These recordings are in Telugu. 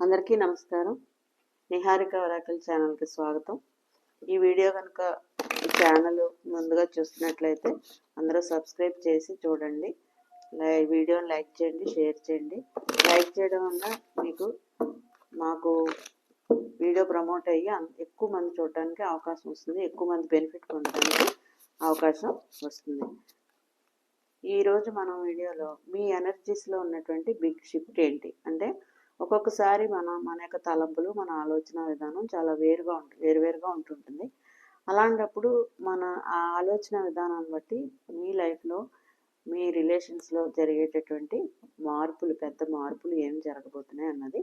అందరికీ నమస్కారం. నిహారిక వరాకల్ ఛానల్కి స్వాగతం. ఈ వీడియో కనుక ఛానల్ ముందుగా చూస్తున్నట్లయితే అందరూ సబ్స్క్రైబ్ చేసి చూడండి. లై వీడియోని లైక్ చేయండి షేర్ చేయండి. లైక్ చేయడం వల్ల మీకు మాకు వీడియో ప్రమోట్ అయ్యి ఎక్కువ మంది చూడటానికి అవకాశం వస్తుంది. ఎక్కువ మంది బెనిఫిట్ పొందడానికి అవకాశం వస్తుంది. ఈరోజు మనం వీడియోలో మీ ఎనర్జీస్లో ఉన్నటువంటి బిగ్ షిఫ్ట్ ఏంటి? అంటే ఒక్కొక్కసారి మన మన యొక్క తలంపులు మన ఆలోచన విధానం చాలా వేరుగా ఉంటుంది వేరువేరుగా ఉంటుంటుంది. అలాంటప్పుడు మన ఆ ఆలోచన విధానాన్ని బట్టి మీ లైఫ్లో మీ రిలేషన్స్లో జరిగేటటువంటి మార్పులు పెద్ద మార్పులు ఏం జరగబోతున్నాయి అన్నది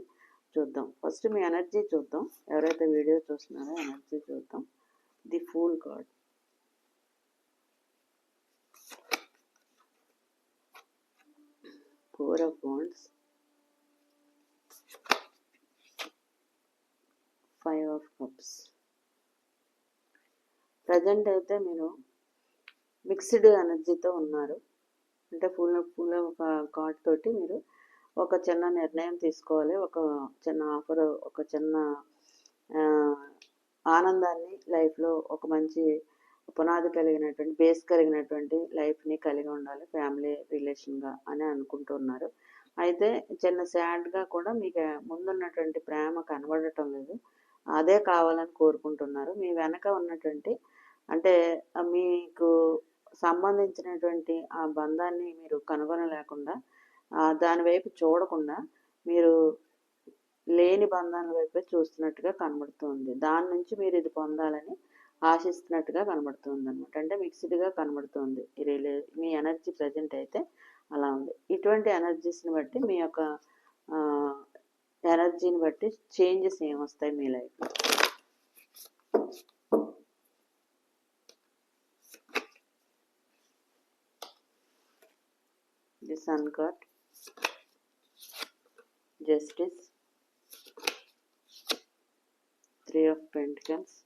చూద్దాం. ఫస్ట్ మీ ఎనర్జీ చూద్దాం. ఎవరైతే వీడియో చూస్తున్నారో ఎనర్జీ చూద్దాం. The fool card four of wands five of cups. Present అయితే మీరు మిక్స్డ్ ఎనర్జీతో ఉన్నారు. అంటే ఫుల్ ఫుల్ ఒక కార్డ్ తోటి మీరు ఒక చిన్న నిర్ణయం తీసుకోవాలి. ఒక చిన్న ఆఫర్ ఒక చిన్న ఆనందాన్ని లైఫ్లో ఒక మంచి పునాది కలిగినటువంటి బేస్ కలిగినటువంటి లైఫ్ని కలిగి ఉండాలి. ఫ్యామిలీ రిలేషన్గా అని అనుకుంటున్నారు. అయితే చిన్న సాడ్గా కూడా మీకు ముందున్నటువంటి ప్రేమ కనబడటం లేదు. అదే కావాలని కోరుకుంటున్నారు. మీ వెనక ఉన్నటువంటి అంటే మీకు సంబంధించినటువంటి ఆ బంధాన్ని మీరు కనుగొనలేకుండా దాని వైపు చూడకుండా మీరు లేని బంధాల వైపే చూస్తున్నట్టుగా కనబడుతుంది. దాని నుంచి మీరు ఇది పొందాలని ఆశిస్తున్నట్టుగా కనబడుతుంది అనమాట అంటే మిక్స్డ్గా కనబడుతుంది. రిలే మీ ఎనర్జీ ప్రజెంట్ అయితే అలా ఉంది. ఇటువంటి ఎనర్జీస్ని బట్టి మీ యొక్క ఎనర్జీని బట్టి చేంజెస్ ఏమొస్తాయి మీ లైఫ్లో the sun card justice three of pentacles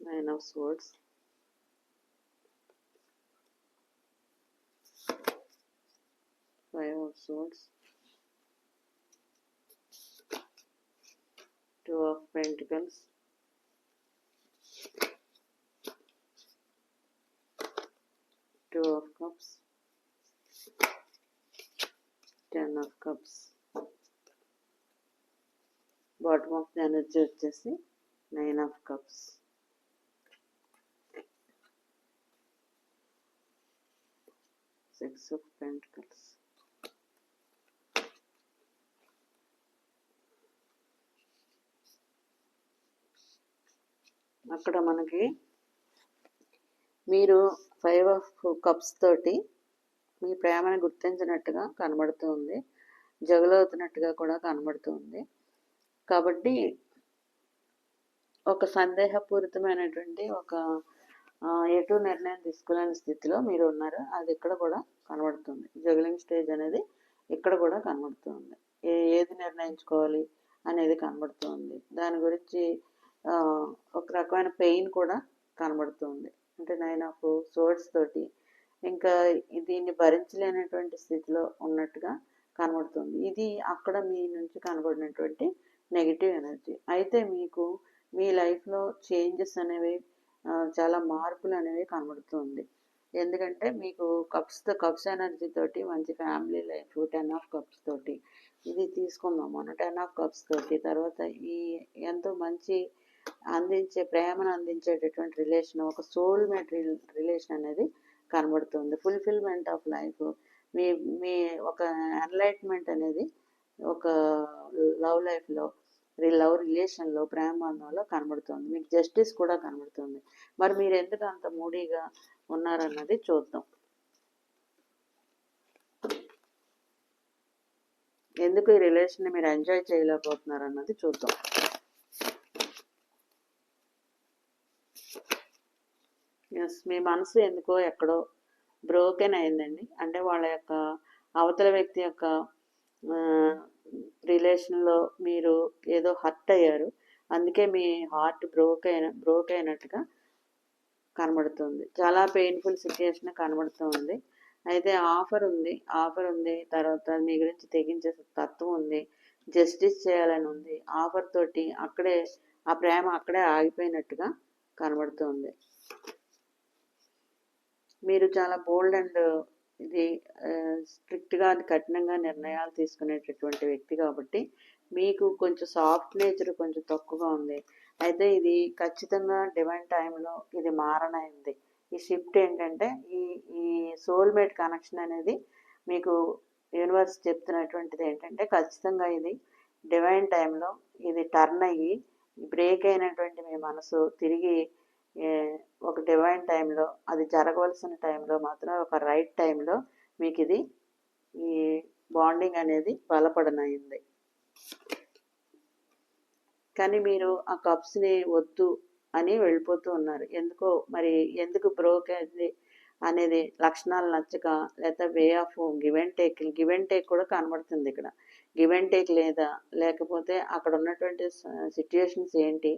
nine of swords swords two of pentacles two of cups ten of cups bottom of the energy వచ్చేసి nine of cups six of pentacles అక్కడ మనకి మీరు ఫైవ్ ఆఫ్ కప్స్ తోటి మీ ప్రేమను గుర్తించినట్టుగా కనబడుతుంది జగలవుతున్నట్టుగా కూడా కనబడుతుంది కాబట్టి ఒక సందేహపూరితమైనటువంటి ఒక ఎటు నిర్ణయం తీసుకోలేని స్థితిలో మీరు ఉన్నారు. అది ఇక్కడ కూడా కనబడుతుంది. జగలింగ్ స్టేజ్ అనేది ఇక్కడ కూడా కనబడుతుంది ఏ ఏది నిర్ణయించుకోవాలి అనేది కనబడుతుంది దాని గురించి ఒక రకమైన పెయిన్ కూడా కనబడుతుంది. అంటే నైన్ ఆఫ్ సోర్స్ తోటి ఇంకా దీన్ని భరించలేనటువంటి స్థితిలో ఉన్నట్టుగా కనబడుతుంది. ఇది అక్కడ మీ నుంచి కనబడినటువంటి నెగిటివ్ ఎనర్జీ అయితే మీకు మీ లైఫ్లో చేంజెస్ అనేవి చాలా మార్పులు అనేవి కనబడుతుంది. ఎందుకంటే మీకు కప్స్ కప్స్ ఎనర్జీ తోటి మంచి family life ten of cups తోటి ఇది తీసుకుందాం మనం టెన్ ఆఫ్ కప్స్ తోటి తర్వాత ఈ ఎంతో మంచి అందించే ప్రేమను అందించేటటువంటి రిలేషన్ ఒక సోల్ మేట్ రిలేషన్ అనేది కనబడుతుంది. ఫుల్ఫిల్మెంట్ ఆఫ్ లైఫ్ మీ మీ ఒక ఎన్లైట్మెంట్ అనేది ఒక లవ్ లైఫ్లో లవ్ రిలేషన్లో ప్రేమ కనబడుతుంది. మీకు జస్టిస్ కూడా కనబడుతుంది. మరి మీరు ఎందుకు అంత మూడీగా ఉన్నారన్నది చూద్దాం. ఎందుకు ఈ రిలేషన్ మీరు ఎంజాయ్ చేయలేకపోతున్నారు అన్నది చూద్దాం. ఎస్ మీ మనసు ఎందుకో ఎక్కడో బ్రోకెన్ అయిందండి. అంటే వాళ్ళ యొక్క అవతల వ్యక్తి యొక్క రిలేషన్లో మీరు ఏదో హర్ట్ అయ్యారు. అందుకే మీ హార్ట్ బ్రోక్ అయిన బ్రోక్ అయినట్టుగా కనబడుతుంది. చాలా పెయిన్ఫుల్ సిచ్యుయేషన్ కనబడుతుంది. అయితే ఆఫర్ ఉంది. ఆఫర్ ఉంది. తర్వాత మీ గురించి తెగించే తత్వం ఉంది. జస్టిస్ చేయాలని ఉంది. ఆఫర్ తోటి అక్కడే ఆ ప్రేమ అక్కడే ఆగిపోయినట్టుగా కనబడుతుంది. మీరు చాలా బోల్డ్ అండ్ uh, ఇది uh, స్ట్రిక్ట్గా కఠినంగా నిర్ణయాలు తీసుకునేటటువంటి వ్యక్తి కాబట్టి మీకు కొంచెం సాఫ్ట్ నేచర్ కొంచెం తక్కువగా ఉంది. అయితే ఇది ఖచ్చితంగా డివైన్ టైంలో ఇది మారనైంది. ఈ షిఫ్ట్ ఏంటంటే ఈ ఈ సోల్మేట్ కనెక్షన్ అనేది మీకు యూనివర్స్ చెప్తున్నటువంటిది ఏంటంటే ఖచ్చితంగా ఇది డివైన్ టైంలో ఇది టర్న్ అయ్యి బ్రేక్ అయినటువంటి మీ మనసు తిరిగి ఒక డివైన్ టైంలో అది జరగవలసిన టైంలో మాత్రం ఒక రైట్ టైంలో మీకు ఇది ఈ బాండింగ్ అనేది బలపడనయింది కానీ మీరు ఆ కప్స్ని వద్దు అని వెళ్ళిపోతూ ఉన్నారు. ఎందుకో మరి ఎందుకు బ్రోక్ అయింది? అనేది లక్షణాలు నచ్చక లేదా way of give and take give and take కూడా కనబడుతుంది ఇక్కడ. గివ్ అండ్ టేక్ లేదా లేకపోతే అక్కడ ఉన్నటువంటి సిచ్యుయేషన్స్ ఏంటి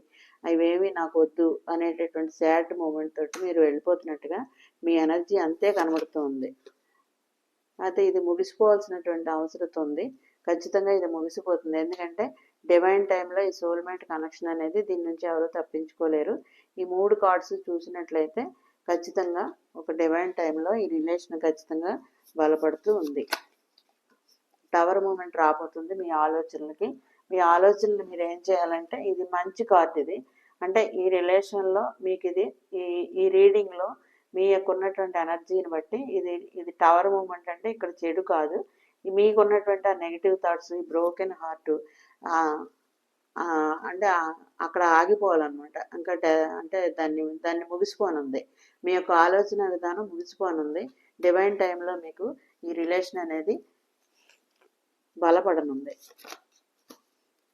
అవేమి నాకు వద్దు అనేటటువంటి సాడ్ మూమెంట్ తోటి మీరు వెళ్ళిపోతున్నట్టుగా మీ ఎనర్జీ అంతే కనబడుతుంది. అయితే ఇది ముగిసిపోవాల్సినటువంటి అవసరం ఉంది. ఖచ్చితంగా ఇది ముగిసిపోతుంది. ఎందుకంటే డివైన్ టైంలో ఈ సోల్మేట్ కనెక్షన్ అనేది దీని నుంచి ఎవరు తప్పించుకోలేరు. ఈ మూడు కార్డ్స్ చూసినట్లయితే ఖచ్చితంగా ఒక డివైన్ టైంలో ఈ రిలేషన్ ఖచ్చితంగా బలపడుతూ ఉంది. టవర్ మూమెంట్ రాబోతుంది మీ ఆలోచనలకి. మీ ఆలోచనలు మీరు ఏం చేయాలంటే ఇది మంచి కార్డు ఇది. అంటే ఈ రిలేషన్లో మీకు ఇది ఈ ఈ రీడింగ్లో మీ యొక్క ఉన్నటువంటి ఎనర్జీని బట్టి ఇది ఇది టవర్ మూమెంట్ అంటే ఇక్కడ చెడు కాదు. మీకున్నటువంటి ఆ నెగిటివ్ థాట్స్ ఈ బ్రోకెన్ హార్ట్ అంటే అక్కడ ఆగిపోవాలన్నమాట. ఇంకా అంటే దాన్ని దాన్ని ముగిసిపోనుంది. మీ యొక్క ఆలోచన విధానం ముగిసిపోనుంది. డివైన్ టైంలో మీకు ఈ రిలేషన్ అనేది బలపడనుంది.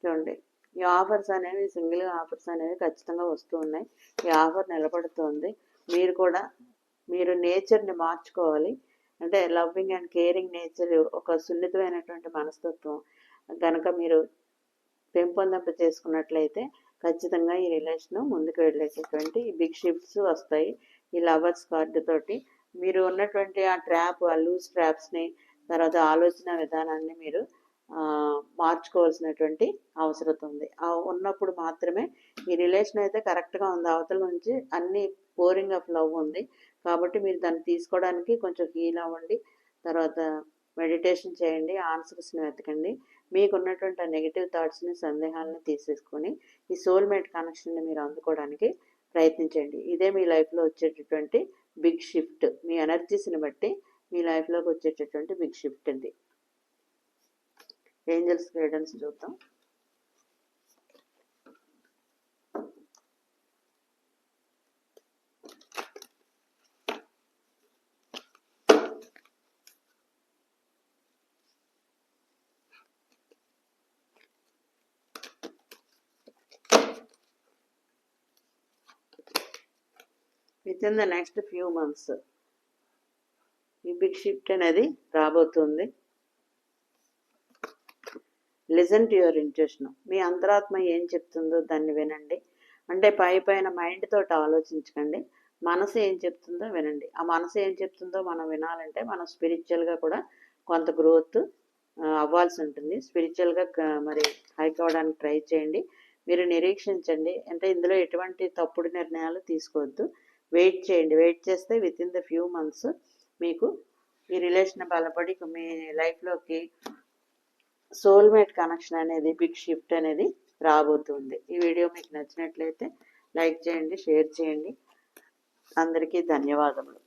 చూడండి ఈ ఆఫర్స్ అనేవి సింగిల్గా ఆఫర్స్ అనేవి ఖచ్చితంగా వస్తూ ఉన్నాయి. ఈ ఆఫర్ నిలబడుతుంది. మీరు కూడా మీరు నేచర్ని మార్చుకోవాలి. అంటే లవ్వింగ్ అండ్ కేరింగ్ నేచర్ ఒక సున్నితమైనటువంటి మనస్తత్వం. కనుక మీరు పెంపొందింప చేసుకున్నట్లయితే ఖచ్చితంగా ఈ రిలేషన్ ముందుకు వెళ్ళేటటువంటి బిగ్ షిఫ్ట్స్ వస్తాయి. ఈ లవర్స్ కార్డు తోటి మీరు ఉన్నటువంటి ఆ ట్రాప్ ఆ లూజ్ ట్రాప్స్ని తర్వాత ఆలోచన విధానాన్ని మీరు మార్చుకోవాల్సినటువంటి అవసరం ఉంది. ఉన్నప్పుడు మాత్రమే ఈ రిలేషన్ అయితే కరెక్ట్గా ఉంది. అవతల నుంచి అన్ని పోరింగ్ ఆఫ్ లవ్ ఉంది. కాబట్టి మీరు దాన్ని తీసుకోవడానికి కొంచెం హీల్ అవ్వండి. తర్వాత మెడిటేషన్ చేయండి. ఆన్సర్స్ని వెతకండి. మీకున్నటువంటి ఆ నెగిటివ్ థాట్స్ని సందేహాలను తీసేసుకొని ఈ సోల్మేట్ కనెక్షన్ని మీరు అందుకోవడానికి ప్రయత్నించండి. ఇదే మీ లైఫ్లో వచ్చేటటువంటి బిగ్ షిఫ్ట్ మీ ఎనర్జీస్ని బట్టి మీ లైఫ్లోకి వచ్చేటటువంటి బిగ్ షిఫ్ట్ ఇది. ఏంజల్స్ గైడెన్స్ చూద్దాం. Within the next few months ఈ బిగ్ షిఫ్ట్ అనేది రాబోతుంది. లిజన్ టు యువర్ ఇంట్రెషన్ మీ అంతరాత్మ ఏం చెప్తుందో దాన్ని వినండి. అంటే పై పైన మైండ్ తోటి ఆలోచించకండి. మనసు ఏం చెప్తుందో వినండి. ఆ మనసు ఏం చెప్తుందో మనం వినాలంటే మనం స్పిరిచువల్గా కూడా కొంత గ్రోత్ అవ్వాల్సి ఉంటుంది. స్పిరిచువల్గా మరి హైక్ అవ్వడానికి ట్రై చేయండి. మీరు నిరీక్షించండి. అంటే ఇందులో ఎటువంటి తప్పుడు నిర్ణయాలు తీసుకోవద్దు. వెయిట్ చేయండి. వెయిట్ చేస్తే within the few months మీకు ఈ రిలేషన్ బలపడి మీ లైఫ్లోకి సోల్మేట్ కనెక్షన్ అనేది బిగ్ షిఫ్ట్ అనేది రాబోతుంది. ఈ వీడియో మీకు నచ్చినట్లయితే లైక్ చేయండి షేర్ చేయండి. అందరికీ ధన్యవాదములు.